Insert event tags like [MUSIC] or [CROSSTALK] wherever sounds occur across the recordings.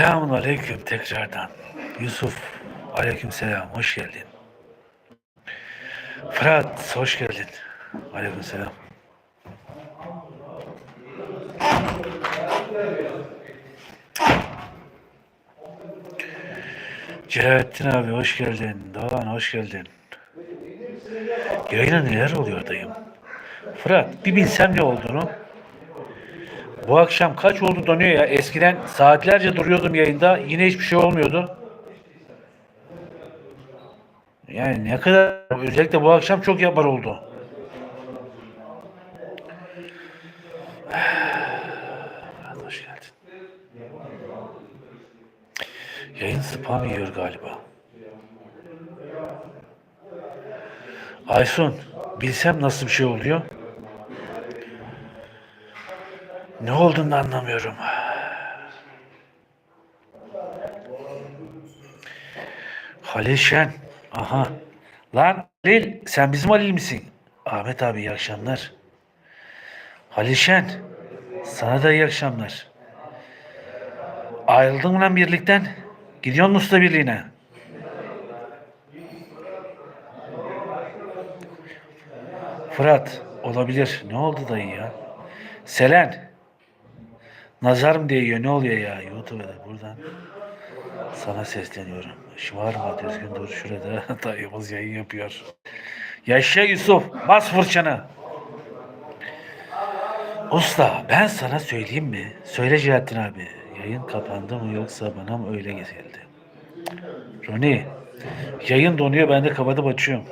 Selamun aleyküm tekrardan. Yusuf, aleyküm selam, hoş geldin. Fırat, hoş geldin. Aleyküm selam. Celalettin abi hoş geldin. Doğan hoş geldin. Yayına neler oluyor dayım? Fırat bir bilsem ne olduğunu. Bu akşam kaç oldu donuyor ya. Eskiden saatlerce duruyordum yayında. Yine hiçbir şey olmuyordu. Yani ne kadar özellikle bu akşam çok yapar oldu. [SIGHS] Hoş geldin. Yayın spam yiyor galiba. Aysun, bilsem nasıl bir şey oluyor. Ne olduğunu anlamıyorum. Halil Şen. Aha. Lan Halil sen bizim Halil misin? Ahmet abi iyi akşamlar. Halil Şen. Sana da iyi akşamlar. Ayrıldın mı lan birlikten? Gidiyor musun usta birliğine? Fırat olabilir. Ne oldu dayı ya? Selen. Nazar mı değiyor? Ne oluyor ya? YouTube'da buradan sana sesleniyorum. Şımarma düzgün dur şurada. [LAUGHS] Dayımız yayın yapıyor. Yaşa Yusuf. Bas fırçanı. Usta ben sana söyleyeyim mi? Söyle Cihattin abi. Yayın kapandı mı yoksa bana mı öyle geldi? Roni. Yayın donuyor ben de kapatıp açıyorum.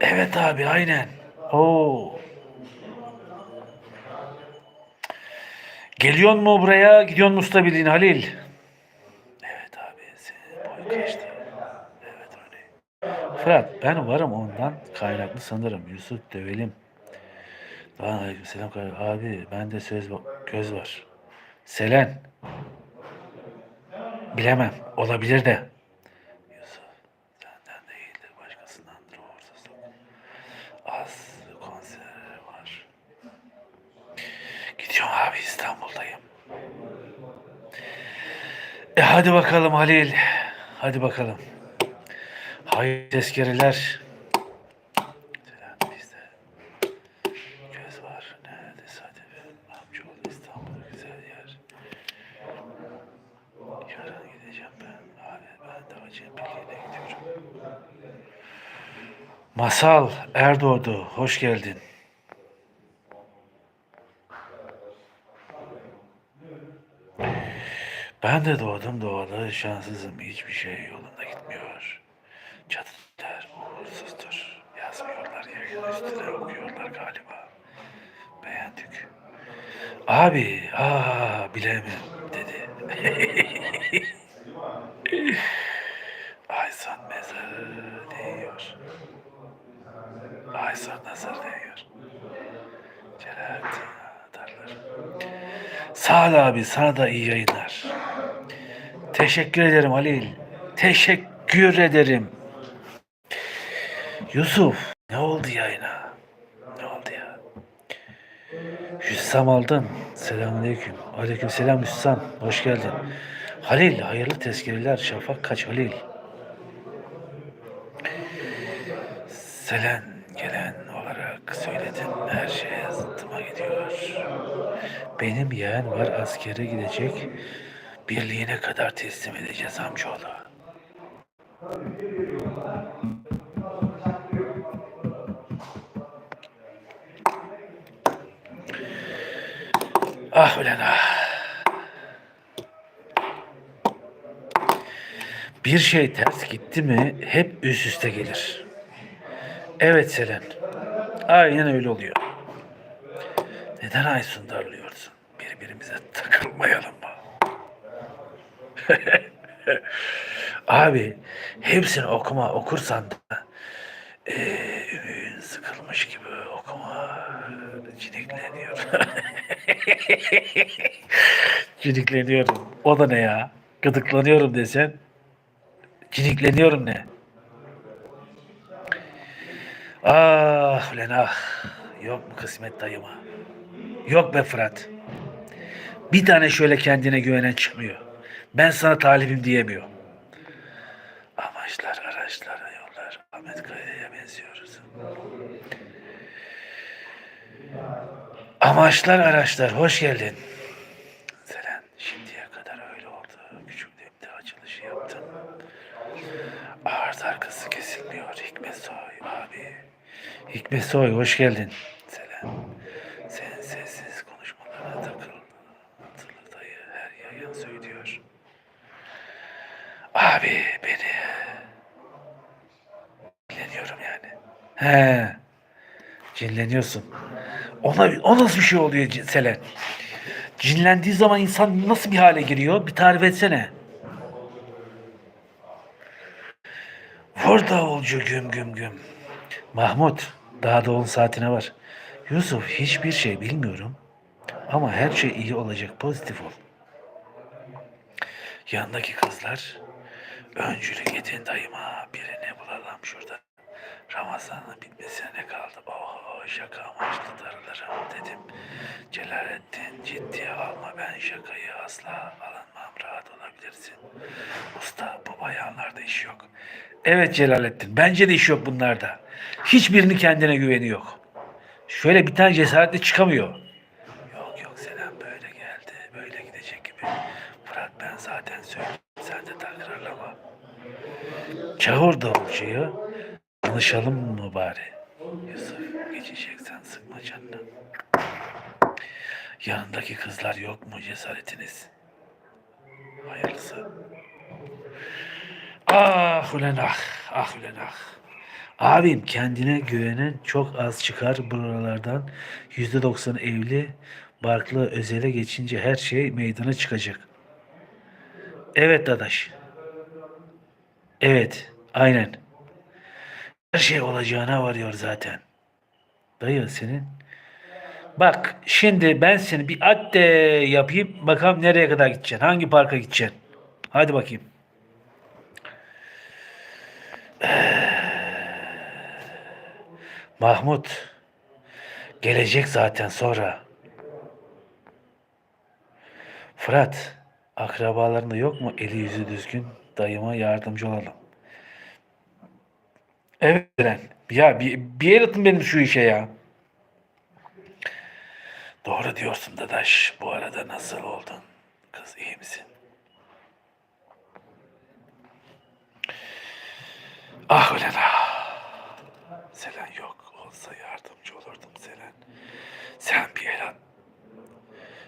Evet abi aynen. Oo. Geliyor mu buraya? Gidiyor mu usta bildiğin Halil? Evet abi. Boy kaçtı. Evet öyle. Fırat ben varım ondan kaynaklı sanırım. Yusuf dövelim. Daha aleyküm selam. Abi bende söz göz var. Selen. Bilemem. Olabilir de. Yusuf senden değildir başkasındandır o ortası. Az konser var. Gidiyorum abi İstanbul'dayım. E hadi bakalım Halil. Hadi bakalım. Hayır tezkereler. Selam bizde. Göz var. Ne tesadüf. Amcaoğlu İstanbul güzel yer. Yarın gideceğim ben. Abi ben de Hacı Birliği'ne gidiyorum. Masal Erdoğdu. Hoş geldin. Ben de doğdum doğalı şanssızım. Hiçbir şey yolunda gitmiyor. Cadılar uğursuzdur. Yazmıyorlar yerine üstüne okuyorlar galiba. Beğendik. Abi, aa bilemem dedi. Aysan mezarı değiyor. Aysan nazar değiyor. Celalettin. Sağ ol abi sana da iyi yayınlar. Teşekkür ederim Halil. Teşekkür ederim. Yusuf ne oldu yayına? Ne oldu ya? Hüssam aldın. Selamünaleyküm. Aleyküm selam Hüssam. Hoş geldin. Halil hayırlı tezkereler. Şafak kaç Halil? Selen gelen olarak söyledim. Her şeye zıttıma gidiyor. Benim yeğen var askere gidecek. Birliğine kadar teslim edeceğiz amcaoğlu. Ah ulan ah. Bir şey ters gitti mi hep üst üste gelir. Evet Selen. Aynen öyle oluyor. Neden Aysun darlıyorsun? Birbirimize mı? [LAUGHS] Abi hepsini okuma okursan da ümüğün sıkılmış gibi okuma cinikleniyor. [LAUGHS] Cinikleniyorum. O da ne ya? Gıdıklanıyorum desen. Cinikleniyorum ne? Ah ulan ah. Yok mu kısmet dayıma? Yok be Fırat. Bir tane şöyle kendine güvenen çıkmıyor. Ben sana talibim diyemiyor. Amaçlar, araçlar, yollar. Ahmet Kaya'ya benziyoruz. Amaçlar, araçlar. Hoş geldin. Selen, şimdiye kadar öyle oldu. Küçüklüğümde açılışı yaptım. Ağır arkası kesilmiyor. Hikmet Soy abi. Hikmet Soy hoş geldin. Selen. Senin sessiz konuşmalarına takıl. Hatırlı dayı her yayan söylüyor. Abi beni cinleniyorum yani. He. Cinleniyorsun. Ona, o nasıl bir şey oluyor Selen? Cinlendiği zaman insan nasıl bir hale giriyor? Bir tarif etsene. Vur davulcu güm güm güm. Mahmut, daha doğum saatine var. Yusuf, hiçbir şey bilmiyorum. Ama her şey iyi olacak, pozitif ol. Yanındaki kızlar, öncülük edin dayıma, birini bulalım şurada. Ramazan'ın bitmesine ne kaldı? Oh, şaka amaçlı darılırım dedim. Celalettin, ciddiye alma ben şakayı asla alınmam, rahat olabilirsin. Usta, bu bayanlarda iş yok. Evet Celalettin, bence de iş yok bunlarda. Hiçbirinin kendine güveni yok. Şöyle bir tane cesaretle çıkamıyor. Yok yok Selam böyle geldi, böyle gidecek gibi. Fırat ben zaten söyledim, sen de tekrarlama. Çağır davulcuyu, tanışalım mı bari? Yusuf, geçeceksen sıkma canını. Yanındaki kızlar yok mu cesaretiniz? Hayırlısı. Ah ulen ah, ah ulen ah. Abim kendine güvenen çok az çıkar buralardan. Yüzde doksan evli, barklı özele geçince her şey meydana çıkacak. Evet dadaş. Evet, aynen. Her şey olacağına varıyor zaten. Dayı senin. Bak şimdi ben seni bir at yapayım. Bakalım nereye kadar gideceksin. Hangi parka gideceksin. Hadi bakayım. Mahmut. Gelecek zaten sonra. Fırat. Akrabalarında yok mu eli yüzü düzgün dayıma yardımcı olalım. Evet lan. Ya bir, bir el atın benim şu işe ya. Doğru diyorsun dadaş. Bu arada nasıl oldun? Kız iyi misin? Ah ulan ah. Selen yok. Olsa yardımcı olurdum Selen. Sen bir el at.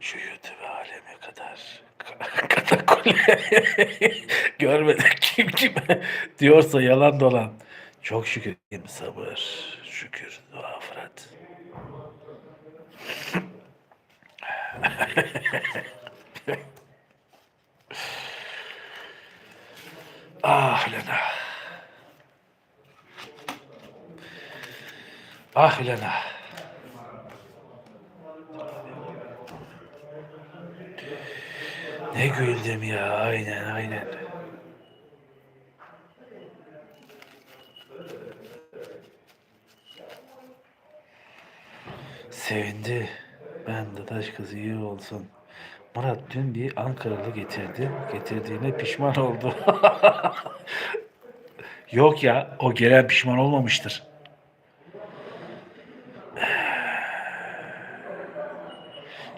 Şu YouTube aleme kadar. [LAUGHS] Katakule. Görmedik kim kime [LAUGHS] diyorsa yalan dolan. Çok şükür kim sabır. Şükür dua Fırat. [LAUGHS] ah lan ah. Ah lan ah. Ne güldüm ya aynen aynen. Sevindi. Ben de taş kızı iyi olsun. Murat dün bir Ankaralı getirdi. Getirdiğine pişman oldu. [LAUGHS] Yok ya o gelen pişman olmamıştır.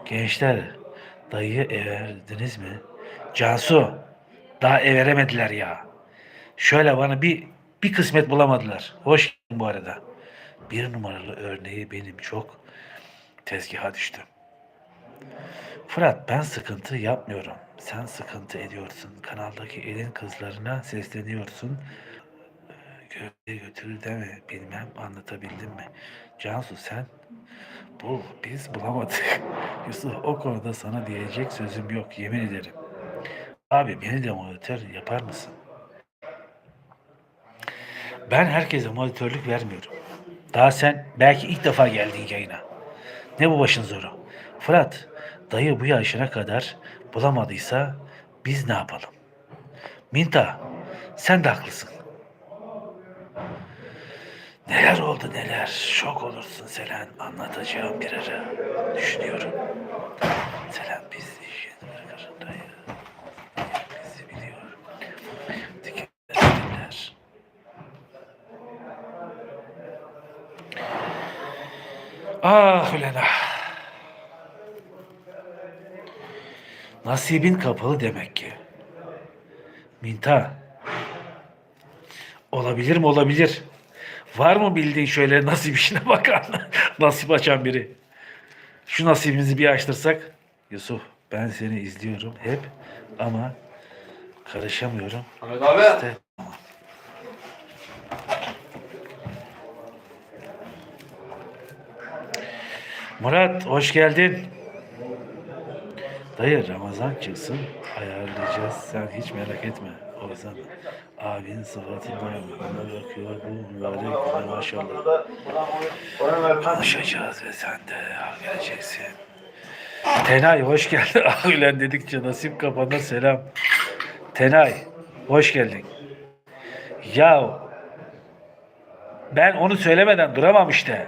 Gençler dayıyı everdiniz mi? Cansu daha everemediler ya. Şöyle bana bir bir kısmet bulamadılar. Hoş geldin bu arada. Bir numaralı örneği benim çok tezgaha düştüm. Fırat ben sıkıntı yapmıyorum. Sen sıkıntı ediyorsun. Kanaldaki elin kızlarına sesleniyorsun. Ee, Göğe götürür deme. Bilmem anlatabildim mi? Cansu sen bu biz bulamadık. [LAUGHS] Yusuf o konuda sana diyecek sözüm yok yemin ederim. Abi beni de monitör yapar mısın? Ben herkese monitörlük vermiyorum. Daha sen belki ilk defa geldin yayına. Ne bu başın zoru? Fırat, dayı bu yaşına kadar bulamadıysa biz ne yapalım? Minta, sen de haklısın. Neler oldu neler. Şok olursun Selen. Anlatacağım bir ara. Düşünüyorum. Selen biz iş işin hırgırındayız. Bizi biliyor. Dikenler. Ah ulan ah. Nasibin kapalı demek ki. Minta. Olabilir mi? Olabilir. Var mı bildiğin şöyle nasip işine [LAUGHS] bakan, nasip açan biri? Şu nasibimizi bir açtırsak. Yusuf ben seni izliyorum hep ama karışamıyorum. Ahmet abi. İşte Murat hoş geldin. Dayı Ramazan çıksın ayarlayacağız. Sen hiç merak etme. Yüzden abinin sıfatından bana bakıyor bu mübarek güne maşallah. Konuşacağız ve sen de geleceksin. Tenay hoş geldin. [LAUGHS] Ah ulan dedikçe nasip kapana selam. Tenay hoş geldin. Ya ben onu söylemeden duramam işte.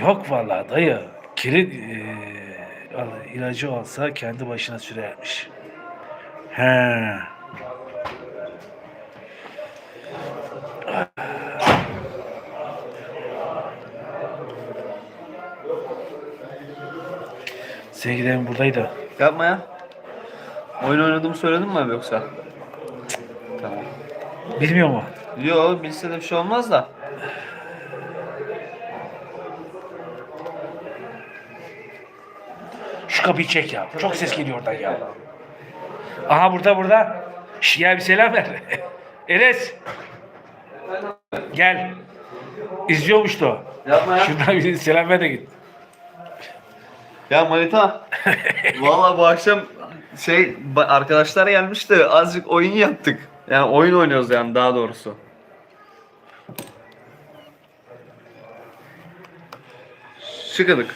Yok vallahi dayı. Kilit al- ilacı olsa kendi başına sürermiş. He. Sevgilerim buradaydı. Yapma ya. Oyun oynadığımı söyledin mi abi yoksa? Tamam. Bilmiyor mu? Yo bilse de bir şey olmaz da. Şu kapıyı çek ya. Çok ses geliyor oradan ya. Aha burada burada. Şş, bir selam ver. [LAUGHS] Enes. Gel. İzliyormuştu o. Yapma ya. Şuradan bir selam ver de git. Ya Manita. [LAUGHS] Valla bu akşam şey ba- arkadaşlar gelmişti. Azıcık oyun yaptık. Yani oyun oynuyoruz yani daha doğrusu. Şıkıdık.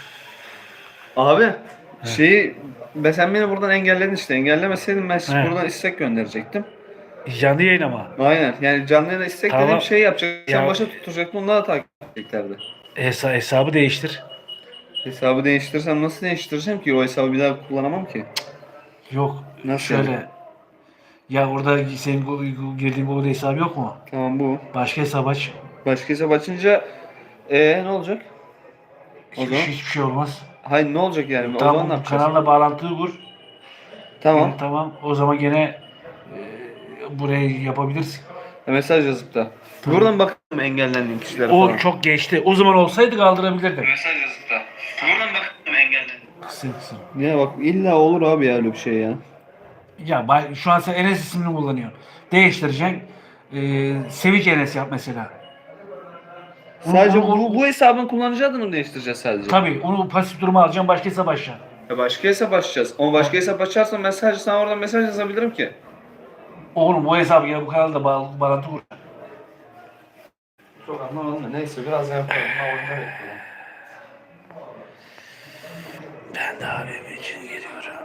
Abi şeyi be sen beni buradan engelledin işte. Engellemeseydin ben He. buradan istek gönderecektim. Canlı yayın ama. Aynen. Yani canlı yayına istek Tamam. dediğim şey yapacak. Sen Ya- başa tutturacaktın onlar da takip edeceklerdi. Hesa hesabı değiştir. Hesabı değiştirsem nasıl değiştireceğim ki? O hesabı bir daha kullanamam ki. Yok. Nasıl şöyle. yani? Ya orada senin Google- girdiğin Google hesabı yok mu? Tamam bu. Başka hesap aç. Başka hesap açınca ee ne olacak? O Hiç, zaman? hiçbir şey olmaz. Hayır ne olacak yani? O zaman ne Tamam yapacağız? kanalla bağlantıyı kur. Tamam. Yani tamam. O zaman gene e, burayı yapabilirsin. Mesaj yazıp da. Buradan bakalım engellendiğim kişilere O falan. çok geçti. O zaman olsaydı kaldırabilirdim. Mesaj yazıp da. Buradan bakalım engellendiğim. Kısın kısın. Ya bak illa olur abi ya öyle bir şey ya. Ya bay- şu an sen Enes ismini kullanıyorsun. Değiştireceksin. Ee, Sevinç Enes yap mesela. Sadece Onu- bu, bu hesabın kullanıcı adını mı değiştireceğiz sadece? Tabii onu pasif duruma alacaksın. Başka hesap açacaksın. Ya başka hesap açacağız. Ama başka hesap açarsam ben sadece sana oradan mesaj yazabilirim ki. Oğlum o hesabı ya bu kanalda bağ- bağlantı kur. Çok anlamadım da neyse biraz yapalım. Ben de abim için geliyorum.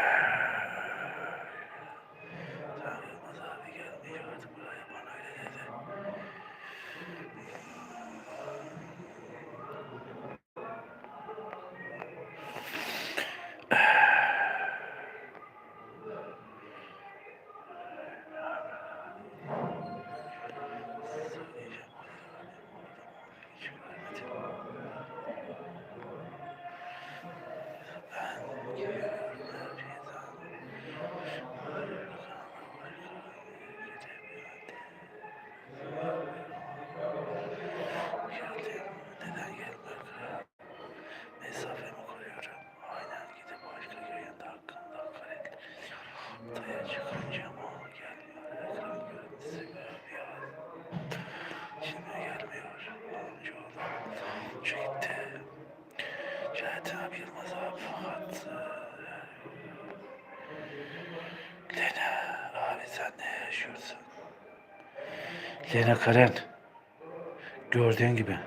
yaşıyorsun? Lena Karen gördüğün gibi